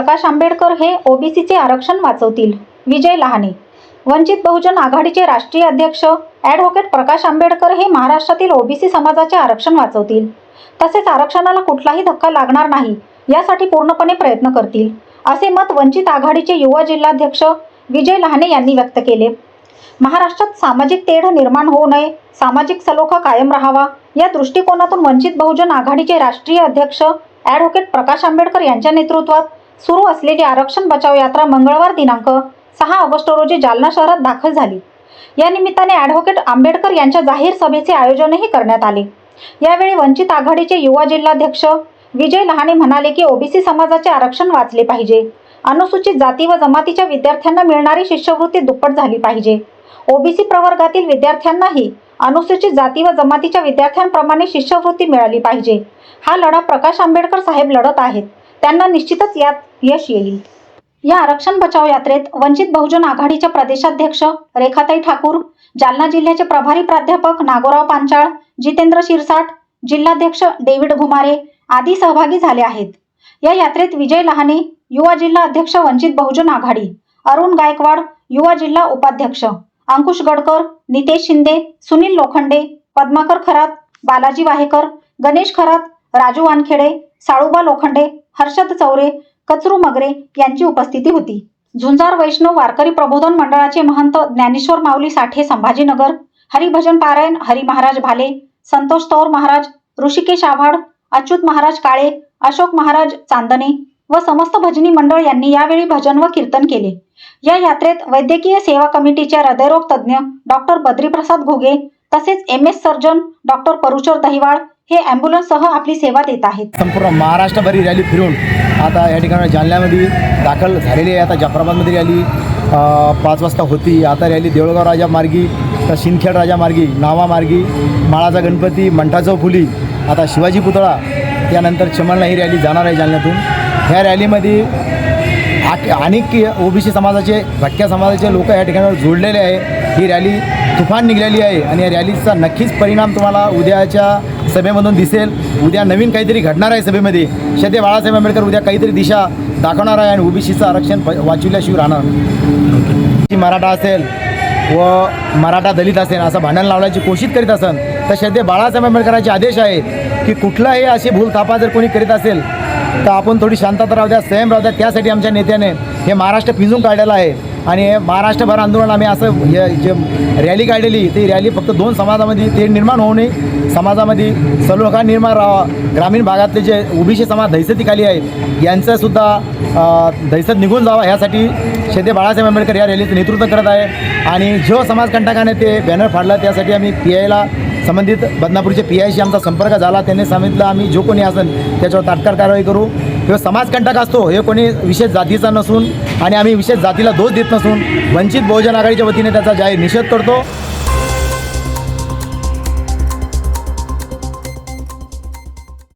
प्रकाश आंबेडकर हे ओबीसीचे आरक्षण वाचवतील. विजय लहाने. वंचित बहुजन आघाडीचे राष्ट्रीय अध्यक्ष ॲडव्होकेट प्रकाश आंबेडकर हे महाराष्ट्रातील ओबीसी समाजाचे आरक्षण वाचवतील. तसेच आरक्षणाला कुठलाही धक्का लागणार नाही यासाठी पूर्णपणे प्रयत्न करतील असे मत वंचित आघाडीचे युवा जिल्हाध्यक्ष विजय लहाने यांनी व्यक्त केले. महाराष्ट्रात सामाजिक तेढ निर्माण होऊ नये सामाजिक सलोखा कायम राहावा या दृष्टिकोनातून वंचित बहुजन आघाडीचे राष्ट्रीय अध्यक्ष ॲडव्होकेट प्रकाश आंबेडकर यांच्या नेतृत्वात सुरू असलेली आरक्षण बचाव यात्रा मंगळवार दिनांक सहा ऑगस्ट रोजी जालना शहरात दाखल झाली. या निमित्ताने ॲडव्होकेट आंबेडकर यांच्या जाहीर सभेचे आयोजनही करण्यात आले. यावेळी वंचित आघाडीचे युवा जिल्हाध्यक्ष विजय लहाने म्हणाले की ओबीसी समाजाचे आरक्षण वाचले पाहिजे. अनुसूचित जाती व जमातीच्या विद्यार्थ्यांना मिळणारी शिष्यवृत्ती दुप्पट झाली पाहिजे. ओबीसी प्रवर्गातील विद्यार्थ्यांनाही अनुसूचित जाती व जमातीच्या विद्यार्थ्यांप्रमाणे शिष्यवृत्ती मिळाली पाहिजे. हा लढा प्रकाश आंबेडकर साहेब लढत आहेत. त्यांना निश्चितच यात यश येईल. या आरक्षण बचाव यात्रेत वंचित बहुजन आघाडीच्या प्रदेशाध्यक्ष रेखाताई ठाकूर जालना जिल्ह्याचे प्रभारी प्राध्यापक नागोराव पांचाळ जितेंद्र शिरसाट जिल्हाध्यक्ष डेव्हिड घुमारे आदी सहभागी झाले आहेत. या यात्रेत विजय लहाने युवा जिल्हा अध्यक्ष वंचित बहुजन आघाडी अरुण गायकवाड युवा जिल्हा उपाध्यक्ष अंकुश गडकर नितेश शिंदे सुनील लोखंडे पद्माकर खरात बालाजी वाहेकर गणेश खरात राजू वानखेडे साळुबा लोखंडे हर्षद चौरे कचरू मगरे यांची उपस्थिती होती. झुंजार वैष्णव वारकरी प्रबोधन मंडळाचे महंत ज्ञानेश्वर माऊली साठे संभाजीनगर हरिभजन पारायण हरी महाराज भाले संतोष तौर महाराज ऋषिकेश आव्हाड अच्युत महाराज काळे अशोक महाराज चांदणे व समस्त भजनी मंडळ यांनी यावेळी भजन व कीर्तन केले. या यात्रेत वैद्यकीय सेवा कमिटीचे हृदयरोग तज्ज्ञ डॉक्टर बद्रीप्रसाद घोगे तसेच M S surgeon doctor Paruchar Dahiwal हे अँब्युलन्ससह आपली सेवा देत आहेत. संपूर्ण महाराष्ट्रभरी रॅली फिरून आता या ठिकाणी जालन्यामध्ये दाखल झालेली आहे. आता जाफराबादमध्ये रॅली पाच वाजता होती. आता रॅली देऊळगाव राजा मार्गी तर सिंदखेड राजा मार्गी नावा मार्गी माळाचा गणपती मंठाचौ फुली आता शिवाजी पुतळा त्यानंतर चमनला ही रॅली जाणार आहे जालन्यातून. ह्या रॅलीमध्ये आठ अनेक ओबीसी समाजाचे भटक्या समाजाचे लोक या ठिकाणावर जोडलेले आहे. ही रॅली तुफान निघालेली आहे आणि या रॅलीचा नक्कीच परिणाम तुम्हाला उद्याच्या सभेमधून दिसेल. उद्या नवीन काहीतरी घडणार आहे सभेमध्ये. शते बाळासाहेब आंबेडकर उद्या काहीतरी दिशा दाखवणार आहे आणि ओबीसीचं आरक्षण प- वाचविल्याशिवाय राहणार. मराठा असेल व मराठा दलित असेल असं भांडण लावण्याची कोशिश करीत असेल तर श्रद्धे बाळासाहेब आंबेडकरांचे आदेश आहे की कुठलाही अशी भूल थापा जर कोणी करीत असेल तर आपण थोडी शांतता राहू द्या संयम राहू द्या. त्यासाठी आमच्या नेत्याने हे महाराष्ट्र पिंजून काढलेलं आहे. आणि महाराष्ट्रभर आंदोलन आम्ही असं हे जे रॅली काढलेली ती रॅली फक्त दोन समाजामध्ये ते निर्माण होऊ नये. समाजामध्ये सलोखा निर्माण राहावा. ग्रामीण भागातले जे ओबीसी समाज दहशतीखाली आहे यांचंसुद्धा दहशत निघून जावा ह्यासाठी शेते बाळासाहेब आंबेडकर या रॅलीचं नेतृत्व करत आहे. आणि जो समाजकंटकाने ते बॅनर फाडला त्यासाठी आम्ही पी आयला संबंधित बदनापूरचे पी आयशी आमचा संपर्क झाला. त्यांनी सांगितलं आम्ही जो कोणी असेल त्याच्यावर तात्काळ कारवाई करू. किंवा समाजकंटक असतो हे कोणी विशेष जातीचा नसून आणि आम्ही विशेष जातीला दोष देत नसून वंचित बहुजन आघाडीच्या वतीने त्याचा जाहीर निषेध करतो.